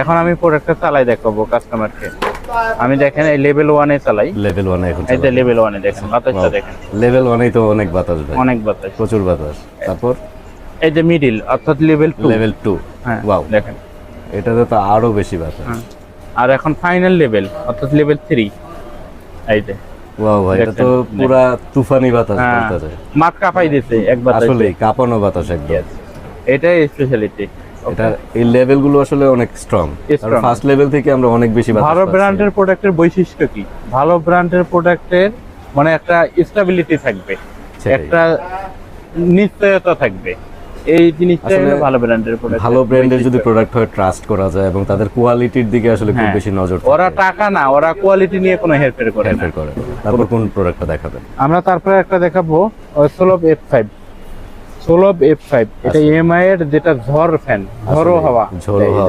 এখন আমি প্রোডাক্টটা চালাই দেখাবো কাস্টমারকে আমি দেখেন এই লেভেল ওয়ানে চালাই। লেভেল ওয়ানে এখন এই যে লেভেল ওয়ানে দেখেন বাতাসটা দেখেন। লেভেল ওয়ানেই তো অনেক বাতাস ভাই। অনেক বাতাস। প্রচুর বাতাস। তারপর? এই যে মিডিল অর্থাৎ লেভেল টু লেভেল টু হ্যাঁ ওয়াও দেখেন। এটাতে তো আরও বেশি বাতাস। হ্যাঁ। আর এখন ফাইনাল লেভেল অর্থাৎ লেভেল থ্রি এই যে। ওয়াও ভাই এটা তো? পুরা তুফানি বাতাস হ্যাঁ বলতে মাঠ কাঁপাই দিছে একবার আসলে কাঁপানো বাতাস একদম। এটাই স্পেশালিটি এটা এই লেভেলগুলো আসলে অনেক স্ট্রং Strong. ফার্স্ট লেভেল থেকে আমরা অনেক বেশি ভালো ব্র্যান্ডের প্রোডাক্টের বৈশিষ্ট্য কি? ভালো ব্র্যান্ডের প্রোডাক্টের মানে একটা স্টেবিলিটি থাকবে। একটা নিশ্চয়তা থাকবে। এই জিনিসটা ভালো ব্র্যান্ডের প্রোডাক্ট ভালো ব্র্যান্ডের যদি প্রোডাক্ট হয় ট্রাস্ট করা যায় এবং তাদের কোয়ালিটির দিকে আসলে খুব হ্যাঁ। বেশি নজর ওরা টাকা না ওরা কোয়ালিটি নিয়ে কোনো হেরফের করে হেল্পের করে তারপর কোন প্রোডাক্টটা দেখাবেন? আমরা তারপরে একটা দেখাবো solve F five solve F five এটা ইএমআই এর যেটা ঝড় ফ্যান ঝড়ো আসলে হাওয়া। ঝড়ো হাওয়া।